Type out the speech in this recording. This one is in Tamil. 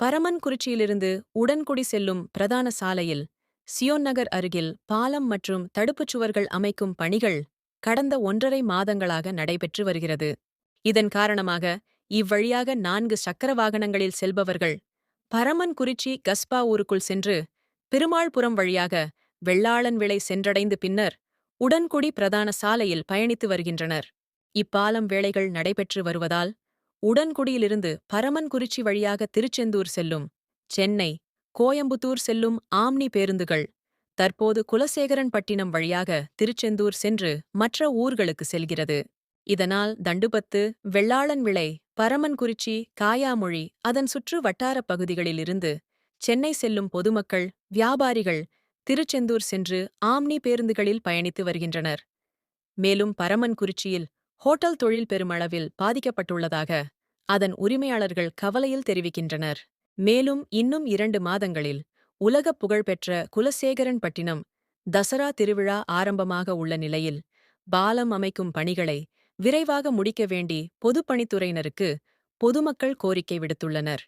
பரமன்குறிச்சியிலிருந்து உடன்குடி செல்லும் பிரதான சாலையில் சியோன் நகர் அருகில் பாலம் மற்றும் தடுப்புச் சுவர்கள் அமைக்கும் பணிகள் கடந்த ஒன்றரை மாதங்களாக நடைபெற்று வருகிறது. இதன் காரணமாக இவ்வழியாக நான்கு சக்கர வாகனங்களில் செல்பவர்கள் பரமன்குறிச்சி கஸ்பா ஊருக்குள் சென்று பெருமாள்புரம் வழியாக வெள்ளாளன் விளை சென்றடைந்து பின்னர் உடன்குடி பிரதான சாலையில் பயணித்து வருகின்றனர். இப்பாலம் வேலைகள் நடைபெற்று வருவதால் உடன்குடியிலிருந்து பரமன்குறிச்சி வழியாக திருச்செந்தூர் செல்லும். சென்னை கோயம்புத்தூர் செல்லும் ஆம்னி பேருந்துகள். தற்போது குலசேகரன் பட்டினம் வழியாக திருச்செந்தூர் சென்று மற்ற ஊர்களுக்கு செல்கிறது. இதனால் தண்டுபத்து வெள்ளாளன் விளை பரமன்குறிச்சி காயாமொழி அதன் சுற்று வட்டாரப் பகுதிகளிலிருந்து சென்னை செல்லும் பொதுமக்கள் வியாபாரிகள் திருச்செந்தூர் சென்று ஆம்னி பேருந்துகளில் பயணித்து வருகின்றனர். மேலும் பரமன்குறிச்சியில் ஹோட்டல் தொழில் பெருமளவில் பாதிக்கப்பட்டுள்ளதாக அதன் உரிமையாளர்கள் கவலையில் தெரிவிக்கின்றனர். மேலும் இன்னும் இரண்டு மாதங்களில் உலகப் புகழ்பெற்ற குலசேகரன் பட்டினம் தசரா திருவிழா ஆரம்பமாக உள்ள நிலையில் பாலம் அமைக்கும் பணிகளை விரைவாக முடிக்க வேண்டி பொதுப்பணித்துறையினருக்கு பொதுமக்கள் கோரிக்கை விடுத்துள்ளனர்.